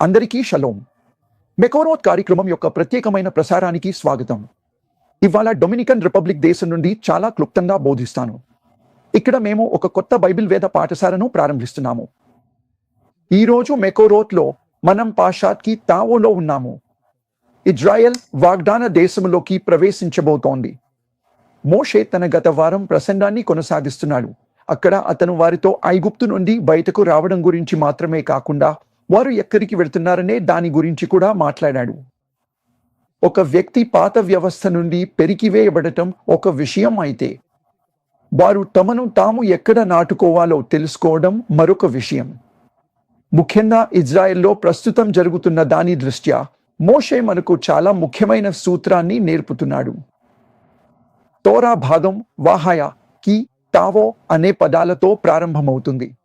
అందరికీ షలోం. మెకోరోత్ కార్యక్రమం యొక్క ప్రత్యేకమైన ప్రసారానికి స్వాగతం. ఇవాళ డొమినికన్ రిపబ్లిక్ దేశం నుండి చాలా క్లుప్తంగా బోధిస్తాను. ఇక్కడ మేము ఒక కొత్త బైబిల్ వేద పాఠశాలను ప్రారంభిస్తున్నాము. ఈరోజు మెకోరోత్లో మనం పాషాత్కి తావోలో ఉన్నాము. ఇజ్రాయెల్ వాగ్దాన దేశంలోకి ప్రవేశించబోతోంది. మోషే తన గత వారం ప్రసంగాన్ని కొనసాగిస్తున్నాడు. అక్కడ అతను వారితో ఐగుప్తు నుండి బయటకు రావడం గురించి మాత్రమే కాకుండా వారు ఎక్కడికి వెళ్తున్నారనే దాని గురించి కూడా మాట్లాడాడు. ఒక వ్యక్తి పాత వ్యవస్థ నుండి పెరికివేయబడటం ఒక విషయం అయితే వారు తమను తాము ఎక్కడ నాటుకోవాలో తెలుసుకోవడం మరొక విషయం. ముఖ్యంగా ఇజ్రాయెల్లో ప్రస్తుతం జరుగుతున్న దాని దృష్ట్యా మోషే మనకు చాలా ముఖ్యమైన సూత్రాన్ని నేర్పుతున్నాడు. తోరా భాగం వాహాయ కి తావో అనే పదాలతో ప్రారంభమవుతుంది.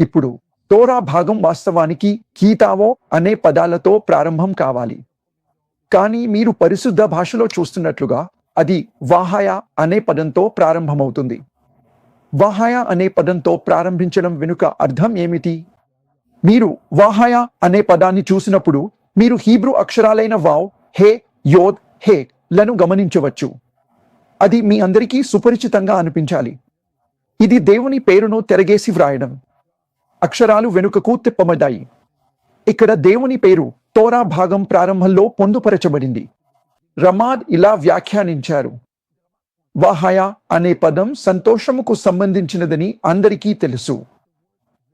ఇప్పుడు తోరా భాగం వాస్తవానికి కీతావో అనే పదాలతో ప్రారంభం కావాలి. కానీ మీరు పరిశుద్ధ భాషలో చూస్తున్నట్లుగా అది వాహాయ అనే పదంతో ప్రారంభమవుతుంది. వాహాయ అనే పదంతో ప్రారంభించడం వెనుక అర్థం ఏమిటి? మీరు వాహాయ అనే పదాన్ని చూసినప్పుడు మీరు హీబ్రూ అక్షరాలైన వావ్ హే యోద్ హే లను గమనించవచ్చు. అది మీ అందరికీ సుపరిచితంగా అనిపించాలి. ఇది దేవుని పేరును తెరగేసి వ్రాయడం. అక్షరాలు వెనుకకు తిప్పబడ్డాయి. ఇక్కడ దేవుని పేరు తోరా భాగం ప్రారంభంలో పొందుపరచబడింది. రమాద్ ఇలా వ్యాఖ్యానించారు. వాహయ అనే పదం సంతోషముకు సంబంధించినదని అందరికీ తెలుసు.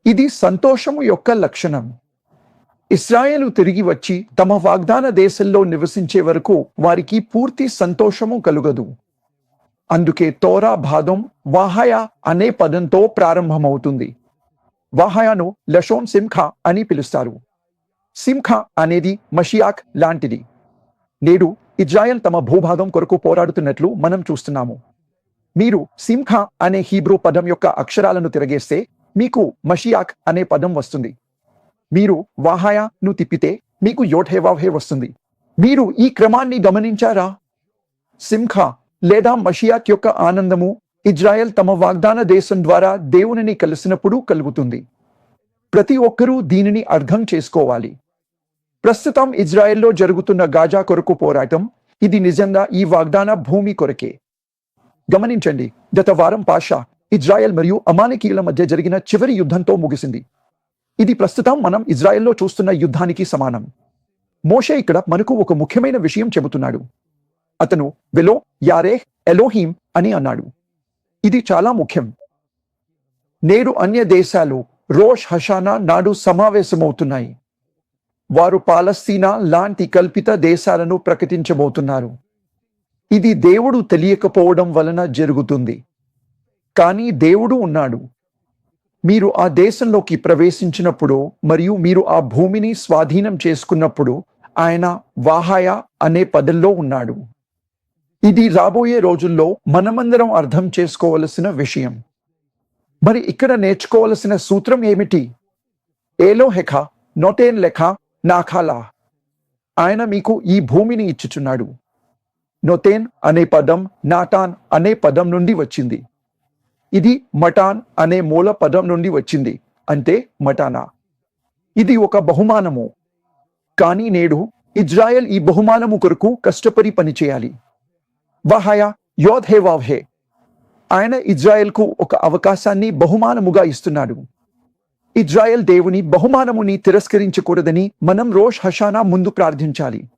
ఇది సంతోషము యొక్క లక్షణం. ఇస్రాయేలు తిరిగి వచ్చి తమ వాగ్దాన దేశంలో నివసించే వరకు వారికి పూర్తి సంతోషము కలుగదు. అందుకే తోరా భాగం వాహయ అనే పదంతో ప్రారంభమవుతుంది. వాహయాను లషోన్ సింఖా అని పిలుస్తారు. సింఖా అనేది మషియాక్ లాంటిది. నేడు ఇజ్రాయెల్ తమ భూభాగం కొరకు పోరాడుతున్నట్లు మనం చూస్తున్నాము. మీరు సింఖా అనే హీబ్రూ పదం యొక్క అక్షరాలను తిరగేస్తే మీకు మషియాక్ అనే పదం వస్తుంది. మీరు వాహాయాను తిప్పితే మీకు యోఠేవాహే వస్తుంది. మీరు ఈ క్రమాన్ని గమనించారా? సింఖా లేదా మషియాక్ యొక్క ఆనందము ఇజ్రాయెల్ తమ వాగ్దాన దేశం ద్వారా దేవునిని కలిసినప్పుడు కలుగుతుంది. ప్రతి ఒక్కరూ దీనిని అర్థం చేసుకోవాలి. ప్రస్తుతం ఇజ్రాయెల్లో జరుగుతున్న గాజా కొరకు పోరాటం ఇది నిజంగా ఈ వాగ్దాన భూమి కొరకే. గమనించండి గత వారం పాషా ఇజ్రాయెల్ మరియు అమానికీల మధ్య జరిగిన చివరి యుద్ధంతో ముగిసింది. ఇది ప్రస్తుతం మనం ఇజ్రాయెల్లో చూస్తున్న యుద్ధానికి సమానం. మోషే ఇక్కడ మనకు ఒక ముఖ్యమైన విషయం చెబుతున్నాడు. అతను వెలో యారే ఎలోహీం అని అన్నాడు. ఇది చాలా ముఖ్యం. నేడు అన్య దేశాలు రోష్ హషానా నాడు సమావేశమవుతున్నాయి. వారు పాలస్తీనా లాంటి కల్పిత దేశాలను ప్రకటించబోతున్నారు. ఇది దేవుడు తెలియకపోవడం వలన జరుగుతుంది. కానీ దేవుడు ఉన్నాడు. మీరు ఆ దేశంలోకి ప్రవేశించినప్పుడు మరియు మీరు ఆ భూమిని స్వాధీనం చేసుకున్నప్పుడు ఆయన వాహాయ అనే పదంలో ఉన్నాడు. ఇది రాబోయే రోజుల్లో మనమందరం అర్థం చేసుకోవలసిన విషయం. మరి ఇక్కడ నేర్చుకోవలసిన సూత్రం ఏమిటి? ఏలో హెఖ నోటేన్ లెఖ నాఖాలా ఆయన మీకు ఈ భూమిని ఇచ్చుచున్నాడు. నొతేన్ అనే పదం నాటాన్ అనే పదం నుండి వచ్చింది. ఇది మటాన్ అనే మూల పదం నుండి వచ్చింది. అంటే మటానా. ఇది ఒక బహుమానము. కానీ నేడు ఇజ్రాయెల్ ఈ బహుమానము కొరకు కష్టపడి పనిచేయాలి. వహయ యోధే హే వావ్హే ఆయన ఇజ్రాయెల్కు ఒక అవకాశాన్ని బహుమానముగా ఇస్తున్నాడు. ఇజ్రాయెల్ దేవుని బహుమానముని తిరస్కరించకూడదని మనం రోష్ హషానా ముందు ప్రార్థించాలి.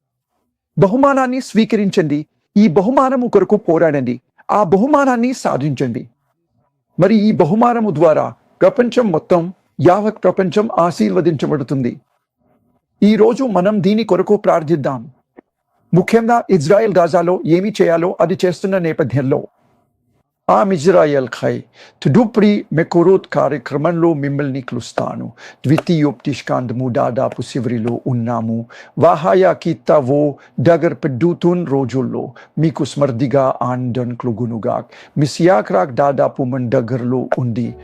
బహుమానాన్ని స్వీకరించండి. ఈ బహుమానము కొరకు పోరాడండి. ఆ బహుమానాన్ని సాధించండి. మరి ఈ బహుమానము ద్వారా ప్రపంచం మొత్తం యావత్ ప్రపంచం ఆశీర్వదించబడుతుంది. ఈ రోజు మనం దీని కొరకు ప్రార్థిద్దాం. ముఖ్యంగా ఇజ్రాయెల్ గాజాలో ఏమి చేయాలో అది చేస్తున్న నేపథ్యంలో. ఆ ఇజ్రాయెల్ ఖై తుడుప్రి మెకురోత్ కార్యక్రమంలో మిమ్మల్ని కలుస్తాను. ద్వితీయోప్తిష్కాంతము దాదాపు శివరిలో ఉన్నాము. వాహాయా కిత్తవో డగర్ పెడ్డూతున్ రోజుల్లో మీకు స్మర్దిగా ఆండన్ క్లుగునుగా మిసియాక్రాక్ దాదాపు మన దగ్గరలో ఉంది.